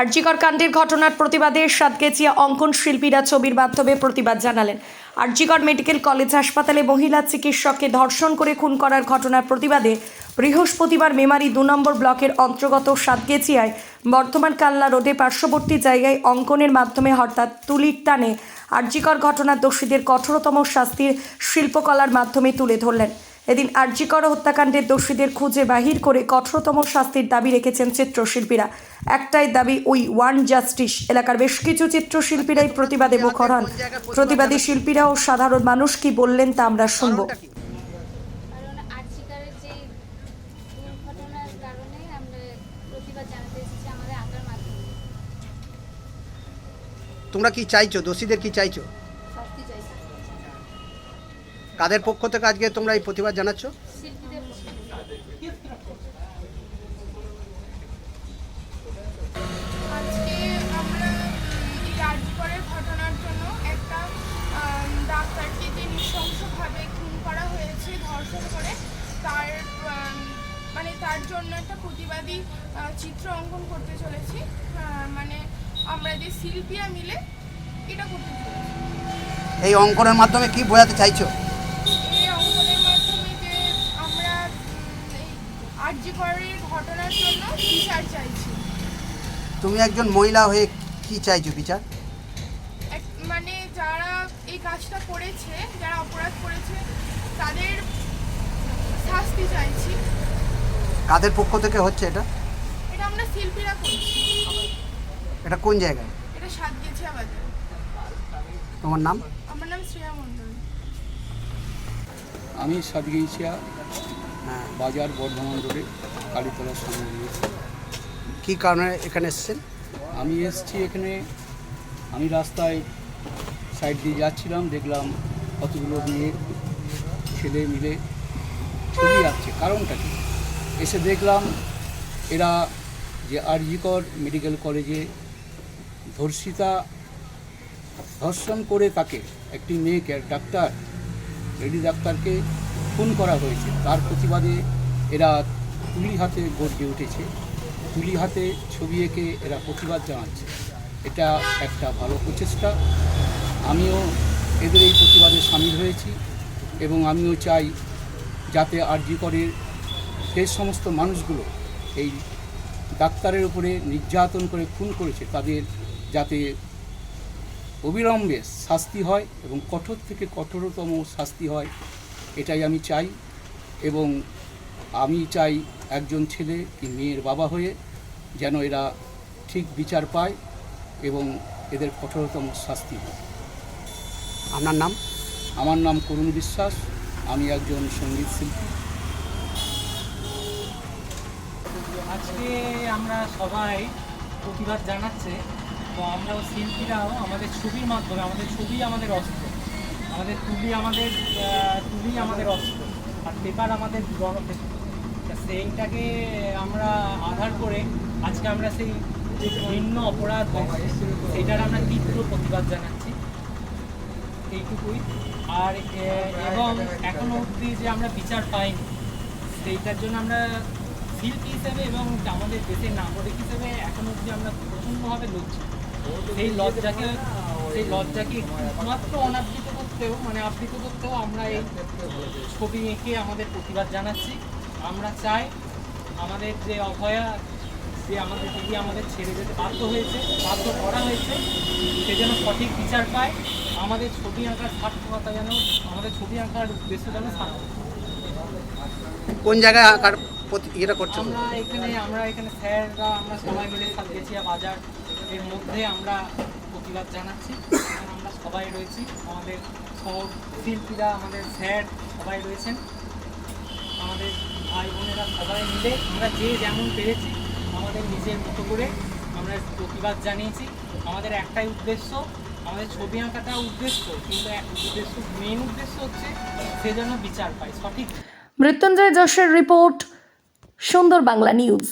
আরজিকর কাণ্ডের ঘটনার প্রতিবাদে সাতগেচিয়া অঙ্কন শিল্পীরা ছবির মাধ্যমে প্রতিবাদ জানালেন। আরজিকর মেডিকেল কলেজ হাসপাতালে মহিলা চিকিৎসককে ধর্ষণ করে খুন করার ঘটনার প্রতিবাদে বৃহস্পতিবার মেমারি দু নম্বর ব্লকের অন্তর্গত সাতগেচিয়ায় বর্তমান কাল্লা রোডে পার্শ্ববর্তী জায়গায় অঙ্কনের মাধ্যমে হঠাৎ তুলির টানে আরজিকর ঘটনার দোষীদের কঠোরতম শাস্তির শিল্পকলার মাধ্যমে তুলে ধরলেন। এদিন আরজিকর হত্যাকাণ্ডের দোষীদের খুঁজে বাহির করে কঠোরতম শাস্তির দাবি রেখেছেন চিত্রশিল্পীরা। একটাই দাবি ওই ওয়ান জাস্টিস। এলাকার বেশ কিছু চিত্রশিল্পীরাই প্রতিবাদে মুখর হন প্রতিবাদী শিল্পীরা ও সাধারণ মানুষ কি বললেন তা আমরা শুনব। কারণ আর্চিকারের যে দুর্ঘটনার কারণে আমরা প্রতিবাদ জানাতে এসেছি আমাদের আঁকার মাধ্যমে। তোমরা কি চাইছো? দোষীদের কি চাইছি? কাদের পক্ষ থেকে আজকে তোমরা এই প্রতিবাদ জানাচ্ছ? শিল্পীদের পক্ষ থেকে। আজকে আমরা ঘটনার জন্য একটা ডাক্তারকে যে খুন করা হয়েছে ধর্ষণ করে তার মানে তার জন্য একটা প্রতিবাদী চিত্র অঙ্কন করতে চলেছি। মানে আমরা যে শিল্পীরা মিলে এটা করতে চলেছি। এই অঙ্কনের মাধ্যমে কি বোঝাতে চাইছো? আরজিকরের ঘটনার জন্য বিচার চাইছি। তুমি একজন মহিলা হয়ে কি চাইছো বিচার? এক- মানে যারা এই কাজটা করেছে যারা অপরাধ করেছে তাদের শাস্তি চাইছি। কাদের পক্ষ থেকে হচ্ছে এটা? এটা আমরা শিল্পীরা করছি। এটা কোন জায়গায়? এটা সাত গেছে বাজার তোমার নাম? আমার নাম শ্রেয়া মণ্ডল। আমি সাতগেইছিয়া হ্যাঁ বাজার বর্ধমান রোডে কালীতলার সামনে কি কারণে এখানে এসেছেন? আমি এসেছি এখানে আমি রাস্তায় সাইড দিয়ে যাচ্ছিলাম দেখলাম কতগুলো মেয়ে ছেলে মিলে ছবি আঁকছে। কারণটা কি? এসে দেখলাম এরা যে আরজিকর মেডিকেল কলেজে ধর্ষিতা ধর্ষণ করে তাকে একটি মেয়েকে ডাক্তার লেডি ডাক্তারকে খুন করা হয়েছে। তার প্রতিবাদে এরা তুলি হাতে গর্জে উঠেছে। তুলি হাতে ছবি এঁকে এরা প্রতিবাদ জানাচ্ছে। এটা একটা ভালো প্রচেষ্টা। আমিও এদের এই প্রতিবাদে সামিল হয়েছি এবং আমিও চাই যাতে আরজি করে সেই সমস্ত মানুষগুলো এই ডাক্তারের উপরে নির্যাতন করে খুন করেছে, তাদের যাতে অবিলম্বে শাস্তি হয় এবং কঠোর থেকে কঠোরতম শাস্তি হয়। এটাই আমি চাই এবং আমি চাই একজন ছেলে কি মেয়ের বাবা হয়ে যেন এরা ঠিক বিচার পায় এবং এদের কঠোরতম শাস্তি হয়। আপনার নাম? আমার নাম করুণ বিশ্বাস আমি একজন সংগীত শিল্পী। আজকে আমরা সবাই প্রতিবাদ জানাচ্ছে তো আমরাও শিল্পীরাও আমাদের ছবির মাধ্যমে আমাদের ছবি আমাদের অস্ত্র। আমাদের তুলি আমাদের তুলি আমাদের অস্ত্র। আর পেপার আমাদের সেইটাকে আমরা আধার করে আজকে আমরা সেই যে ভিন্ন অপরাধ সেটার আমরা তীব্র প্রতিবাদ জানাচ্ছি। এইটুকুই। আর এবং এখনও অবধি যে আমরা বিচার পাইনি, সেইটার জন্য আমরা শিল্পী হিসেবে এবং আমাদের দেশের নাগরিক হিসেবে এখনও অবধি আমরা প্রচণ্ডভাবে লজ্জিত। সেই লজ্জাকে সেই লজ্জাকে একমাত্র অনাবৃত করতেও মানে আবৃত করতেও আমরা এই ছবি এঁকে আমাদের প্রতিবাদ জানাচ্ছি। আমরা চাই আমাদের যে অভয়া যে আমাদের দিদি আমাদের ছেড়ে যেতে বাধ্য হয়েছে বাধ্য করা হয়েছে সে যেন সঠিক বিচার পায় আমাদের ছবি আঁকার সার্থকতা যেন আমাদের ছবি আঁকার উদ্দেশ্য যেন সার্থক কোন জায়গায় আঁকার ইয়েটা করছ আমরা এখানে আমরা এখানে স্যাররা আমরা সবাই মিলে সাতগেছিয়া বাজার এর মধ্যে আমরা প্রতিবাদ জানাচ্ছি। আমরা সবাই রয়েছি আমাদের সহ শিল্পীরা আমাদের স্যার সবাই রয়েছেন। আমাদের ভাই বোনেরা সবাই মিলে আমরা যে যেমন পেরেছি, আমাদের নিজের মতো করে আমরা প্রতিবাদ জানিয়েছি। আমাদের একটাই উদ্দেশ্য, আমাদের ছবি আঁকাটা উদ্দেশ্য, কিন্তু এক উদ্দেশ্য মেন উদ্দেশ্য হচ্ছে সে যেন বিচার পায়, সঠিক। মৃত্যুঞ্জয় যশের রিপোর্ট, সুন্দর বাংলা নিউজ।